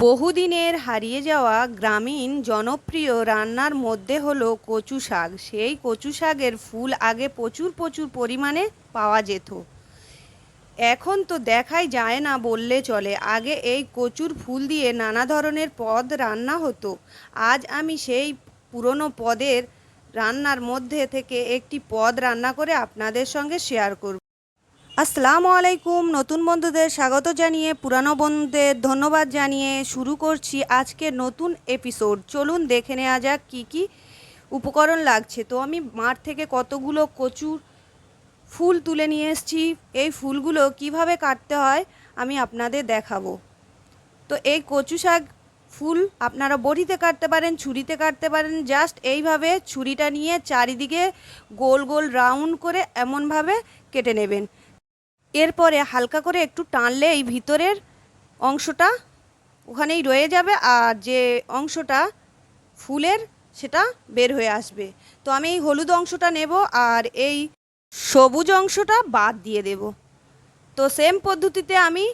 বহুদিনের হারিয়ে যাওয়া গ্রামীণ জনপ্রিয় রান্নার মধ্যে হলো কচু শাক। সেই কচু শাকের ফুল আগে প্রচুর প্রচুর পরিমাণে পাওয়া যেত। এখন তো দেখাই যায় না বললে চলে। আগে এই কচুর ফুল দিয়ে নানা ধরনের পদ রান্না হতো। আজ আমি সেই পুরনো পদের রান্নার মধ্যে থেকে একটি পদ রান্না করে আপনাদের সঙ্গে শেয়ার করব। আসসালামু আলাইকুম। নতুন বন্ধুদের স্বাগত জানিয়ে, পুরানো বন্ধুদের ধন্যবাদ জানিয়ে শুরু করছি আজকে নতুন এপিসোড চলুন দেখে নেওয়া যাক কী কী উপকরণ লাগছে। তো আমি মাঠ থেকে কতগুলো কচুর ফুল তুলে নিয়ে এসেছি। এই ফুলগুলো কীভাবে কাটতে হয় আমি আপনাদের দেখাবো। তো এই কচু শাক ফুল আপনারা বড়িতে কাটতে পারেন, ছুরিতে কাটতে পারেন। জাস্ট এইভাবে ছুরিটা নিয়ে চারিদিকে গোল গোল রাউন্ড করে এমনভাবে কেটে নেবেন। এরপরে হালকা করে একটু টানলে এই ভিতরের অংশটা ওখানেই রয়ে যাবে আর যে অংশটা ফুলের সেটা বের হয়ে আসবে। তো আমি এই হলুদ অংশটা নেব আর এই সবুজ অংশটা বাদ দিয়ে দেব। তো সেম পদ্ধতিতে আমি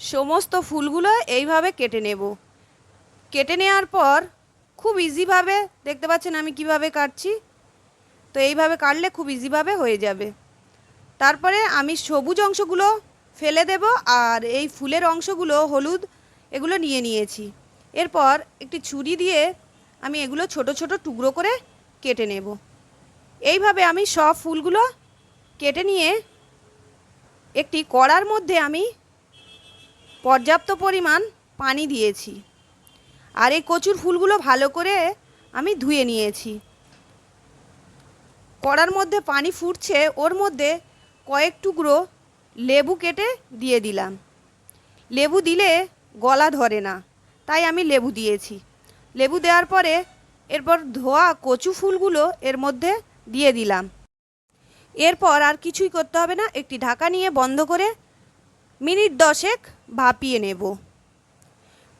সমস্ত ফুলগুলো এইভাবে কেটে নেব। কেটে নেওয়ার পর খুব ইজিভাবে দেখতে পাচ্ছেন আমি কীভাবে কাটছি? তো এইভাবে কাটলে খুব ইজিভাবে হয়ে যাবে। তারপরে আমি সবুজ অংশগুলো ফেলে দেব আর এই ফুলের অংশগুলো হলুদ, এগুলো নিয়ে নিয়েছি। এরপর একটি ছুরি দিয়ে আমি এগুলো ছোট ছোট টুকরো করে কেটে নেব। এইভাবে আমি সব ফুলগুলো কেটে নিয়ে একটি কড়ার মধ্যে আমি পর্যাপ্ত পরিমাণ পানি দিয়েছি আর এই কচুর ফুলগুলো ভালো করে আমি ধুয়ে নিয়েছি। কড়ার মধ্যে পানি ফুটছে, ওর মধ্যে কয়েক টুকরো লেবু কেটে দিয়ে দিলাম। লেবু দিলে গলা ধরে না, তাই আমি লেবু দিয়েছি। লেবু দেওয়ার পরে এরপর ধোয়া কচু ফুলগুলো এর মধ্যে দিয়ে দিলাম। এরপর আর কিছুই করতে হবে না, একটি ঢাকা নিয়ে বন্ধ করে মিনিট দশেক ভাপিয়ে নেব।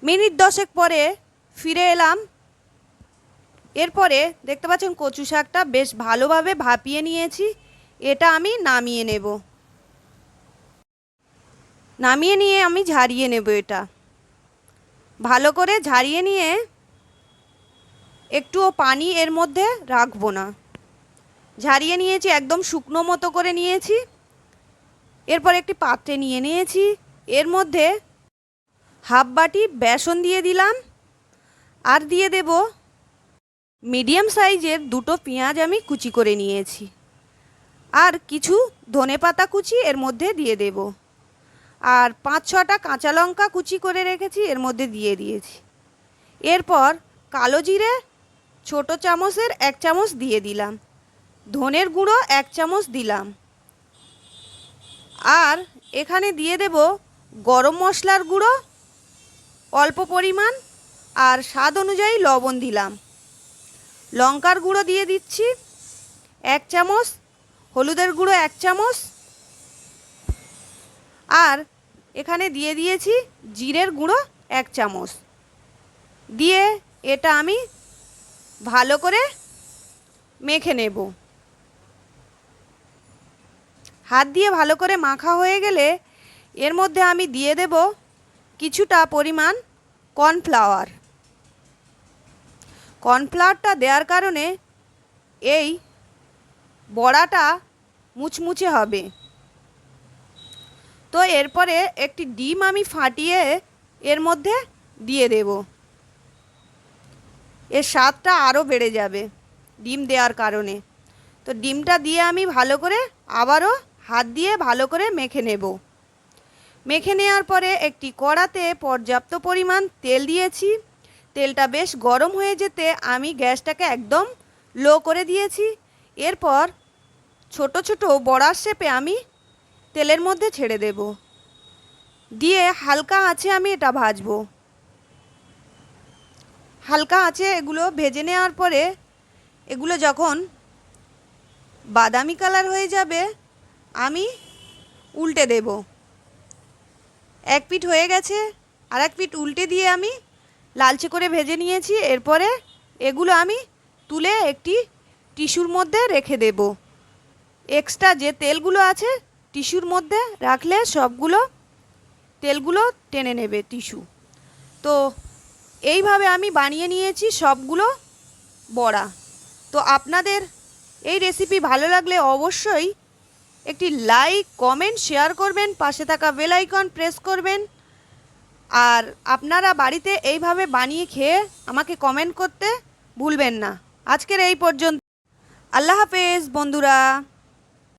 মিনিট দশেক পরে ফিরে এলাম। এরপরে দেখতে পাচ্ছেন কচু শাকটা বেশ ভালোভাবে ভাপিয়ে নিয়েছি। এটা আমি নামিয়ে নেব। নামিয়ে নিয়ে আমি ঝারিয়ে নেব এটা। ভালো করে ঝারিয়ে নিয়ে একটুও পানি এর মধ্যে রাখব না। ঝারিয়ে নিয়েছি, একদম শুকনো মতো করে নিয়েছি। এরপর একটি পাত্রে নিয়ে নিয়েছি। এর মধ্যে হাফ বাটি বেসন দিয়ে দিলাম। আর দিয়ে দেব মিডিয়াম সাইজের দুটো পেঁয়াজ আমি কুচি করে নিয়েছি। আর কিছু ধনে পাতা কুচি এর মধ্যে দিয়ে দেব। আর পাঁচ ছটা কাঁচা লঙ্কা কুচি করে রেখেছি, এর মধ্যে দিয়ে দিয়েছি। এরপর কালো জিরে ছোটো চামচের এক চামচ দিয়ে দিলাম। ধনের গুঁড়ো এক চামচ দিলাম। আর এখানে দিয়ে দেব গরম মশলার গুঁড়ো, অল্প পরিমাণ, আর স্বাদ অনুযায়ী লবণ দিলাম। লঙ্কার গুঁড়ো দিয়ে দিচ্ছি এক চামচ হলুদের গুঁড়ো এক চামচ। আর এখানে দিয়ে দিয়েছি জিরের গুঁড়ো এক চামচ। দিয়ে এটা আমি ভালো করে মেখে নেব। হাত দিয়ে ভালো করে মাখা হয়ে গেলে এর মধ্যে আমি দিয়ে দেব কিছুটা পরিমাণ কর্নফ্লাওয়ার। কর্নফ্লাওয়ারটা দেওয়ার কারণে এই বড়াটা মুচমুচে হবে। তো এরপরে একটি ডিম আমি ফাটিয়ে এর মধ্যে দিয়ে দেব। এর স্বাদটা আরও বেড়ে যাবে ডিম দেওয়ার কারণে। তো ডিমটা দিয়ে আমি ভালো করে আবারও হাত দিয়ে ভালো করে মেখে নেব। মেখে নেওয়ার পরে একটি কড়াতে পর্যাপ্ত পরিমাণ তেল দিয়েছি। তেলটা বেশ গরম হয়ে যেতে আমি গ্যাসটাকে একদম লো করে দিয়েছি। এরপর ছোট ছোট বড়ার শেপে আমি তেলের মধ্যে ছেড়ে দেব। দিয়ে হালকা আঁচে আমি এটা ভাজবো। হালকা আঁচে এগুলো ভেজে নেওয়ার পরে এগুলো যখন বাদামি কালার হয়ে যাবে, আমি উল্টে দেব। এক পিঠ হয়ে গেছে আর এক পিঠ উল্টে দিয়ে আমি লালচে করে ভেজে নিয়েছি। এরপরে এগুলো আমি তুলে একটি টিস্যুর মধ্যে রেখে দেব। এক্সট্রা যে তেলগুলো আছে টিস্যুর মধ্যে রাখলে সবগুলো তেলগুলো টেনে নেবে টিস্যু তো এইভাবে আমি বানিয়ে নিয়েছি সবগুলো বড়া। তো আপনাদের এই রেসিপি ভালো লাগলে অবশ্যই একটি লাইক কমেন্ট শেয়ার করবেন, পাশে থাকা বেল আইকন প্রেস করবেন। আর আপনারা বাড়িতে এইভাবে বানিয়ে খেয়ে আমাকে কমেন্ট করতে ভুলবেন না। আজকের এই পর্যন্ত। আল্লাহ হাফেজ, বন্ধুরা।